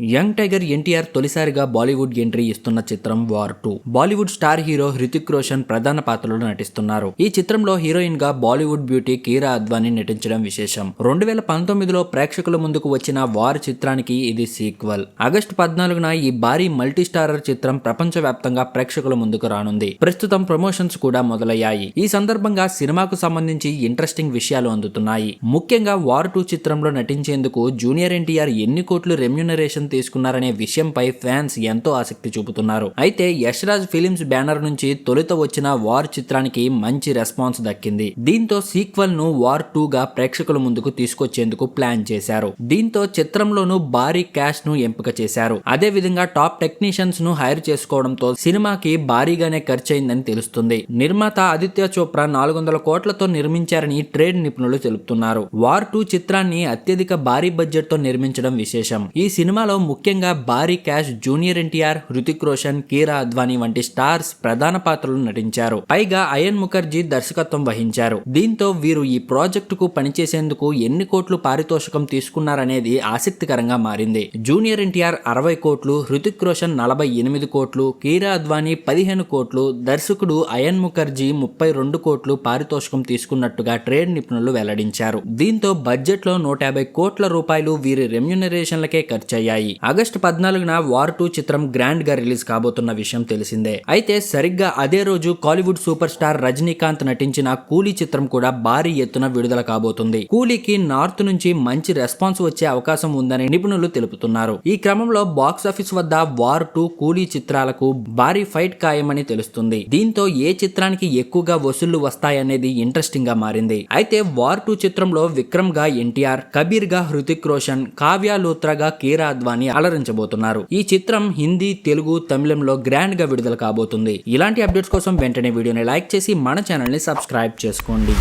Young tiger NTR తొలిసారిగా Bollywood entry ఇస్తున్న చిత్రం war two. Bollywood star hero Hrithik Roshan ప్రధాన పాత్రలో నటిస్తున్నారు. ఈ చిత్రంలో హీరోయిన్గా బాలీవుడ్ బ్యూటీ కీరా అద్వానీ నటించడం విశేషం. రెండు వేల పంతొమ్మిదిలో ప్రేక్షకుల ముందుకు వచ్చిన వార్ చిత్రానికి ఇది సీక్వెల్. ఆగస్టు పద్నాలుగున ఈ భారీ మల్టీ స్టారర్ చిత్రం ప్రపంచవ్యాప్తంగా ప్రేక్షకుల ముందుకు రానుంది. ప్రస్తుతం ప్రమోషన్స్ కూడా మొదలయ్యాయి. ఈ సందర్భంగా సినిమాకు సంబంధించి ఇంట్రెస్టింగ్ విషయాలు అందుతున్నాయి. ముఖ్యంగా వార్ టూ చిత్రంలో నటించేందుకు జూనియర్ ఎన్టీఆర్ ఎన్ని కోట్లు రెమ్యునరేషన్ తీసుకున్నారనే విషయంపై ఫ్యాన్స్ ఎంతో ఆసక్తి చూపుతున్నారు. అయితే యష్ రాజ్ ఫిలిమ్స్ బ్యానర్ నుంచి తొలుత వచ్చిన వార్ చిత్రానికి మంచి రెస్పాన్స్ దక్కింది. దీంతో సీక్వెల్ను వార్ టూ గా ప్రేక్షకుల ముందుకు తీసుకొచ్చేందుకు ప్లాన్ చేశారు. దీంతో చిత్రంలోనూ భారీ క్యాష్ను ఎంపిక చేశారు. అదే విధంగా టాప్ టెక్నీషియన్స్ను హైర్ చేసుకోవడంతో సినిమాకి భారీగానే ఖర్చయిందని తెలుస్తుంది. నిర్మాత ఆదిత్య చోప్రా నాలుగు వందల కోట్లతో నిర్మించారని ట్రేడ్ నిపుణులు తెలుపుతున్నారు. వార్ టూ చిత్రాన్ని అత్యధిక భారీ బడ్జెట్తో నిర్మించడం విశేషం. ఈ సినిమాలో ముఖ్యంగా భారీ cast junior NTR Hrithik Roshan Kiara Advani వంటి స్టార్స్ ప్రధాన పాత్రలు నటించారు. పైగా అయన్ ముఖర్జీ దర్శకత్వం వహించారు. దీంతో వీరు ఈ ప్రాజెక్టుకు పనిచేసేందుకు ఎన్ని కోట్లు పారితోషికం తీసుకున్నారనేది ఆసక్తికరంగా మారింది. జూనియర్ ఎన్టీఆర్ అరవై కోట్లు హృతిక్ రోషన్ నలభై ఎనిమిది కోట్లు కీరా అద్వానీ పదిహేను కోట్లు దర్శకుడు అయన్ ముఖర్జీ ముప్పై రెండు కోట్లు పారితోషికం తీసుకున్నట్టుగా ట్రేడ్ నిపుణులు వెల్లడించారు. దీంతో బడ్జెట్లో నూట యాభై కోట్ల రూపాయలు వీరి రెమ్యునరేషన్లకే ఖర్చయ్యాయి. ఆగస్టు పద్నాలుగున వార్ టూ చిత్రం గ్రాండ్గా రిలీజ్ కాబోతున్న విషయం తెలిసిందే. అయితే సరిగ్గా అదే రోజు కాలీవుడ్ సూపర్ స్టార్ రజనీకాంత్ నటించిన కూలీ చిత్రం కూడా భారీ ఎత్తున విడుదల కాబోతుంది. కూలీకి నార్త్ నుంచి మంచి రెస్పాన్స్ వచ్చే అవకాశం ఉందని నిపుణులు తెలుపుతున్నారు. ఈ క్రమంలో బాక్స్ ఆఫీస్ వద్ద వార్ టూ కూలీ చిత్రాలకు భారీ ఫైట్ ఖాయమని తెలుస్తుంది. దీంతో ఏ చిత్రానికి ఎక్కువగా వసూళ్ళు వస్తాయనేది ఇంట్రెస్టింగ్గా మారింది. అయితే వార్ టూ చిత్రంలో విక్రమ్గా ఎన్టీఆర్ కబీర్గా హృతిక్ రోషన్ కావ్య లూత్రాగా కీరా అద్వానీ అలరించబోతున్నారు. ఈ చిత్రం హిందీ తెలుగు తమిళంలో గ్రాండ్గా విడుదల కాబోతుంది. ఇలాంటి అప్డేట్స్ కోసం వెంటనే వీడియోని లైక్ చేసి మన ఛానల్ని సబ్స్క్రైబ్ చేసుకోండి.